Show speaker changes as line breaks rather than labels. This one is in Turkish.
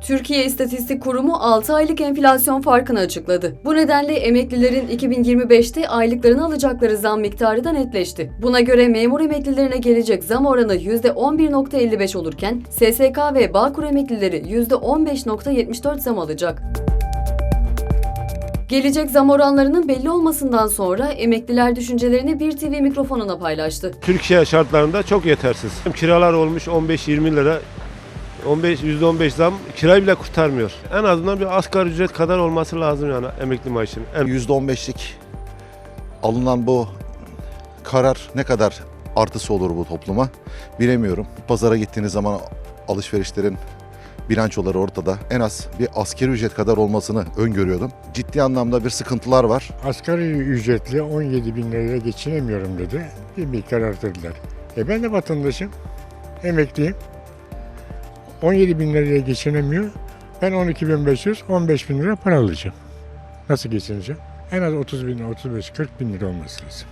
Türkiye İstatistik Kurumu 6 aylık enflasyon farkını açıkladı. Bu nedenle emeklilerin 2025'te aylıklarını alacakları zam miktarı da netleşti. Buna göre memur emeklilerine gelecek zam oranı %11.55 olurken SSK ve Bağkur emeklileri %15.74 zam alacak. Gelecek zam oranlarının belli olmasından sonra emekliler düşüncelerini bir TV mikrofonuna paylaştı.
Türkiye şartlarında çok yetersiz. Kiralar olmuş 15-20 lira. 15 %15 zam kirayı bile kurtarmıyor. En azından bir asgari ücret kadar olması lazım yani emekli maaşının. En
%15'lik alınan bu karar ne kadar artısı olur bu topluma bilemiyorum. Pazara gittiğiniz zaman alışverişlerin bilançoları ortada. En az bir askeri ücret kadar olmasını öngörüyordum. Ciddi anlamda bir sıkıntılar var.
Asgari ücretli 17 bin liraya geçinemiyorum dedi. Bir miktar artırdılar. E ben de vatandaşım. Emekliyim. 17 bin liraya geçinemiyor. Ben 12 bin 500, 15 bin lira para alacağım. Nasıl geçineceğim? En az 30 bin, 35, 40 bin lira olması lazım.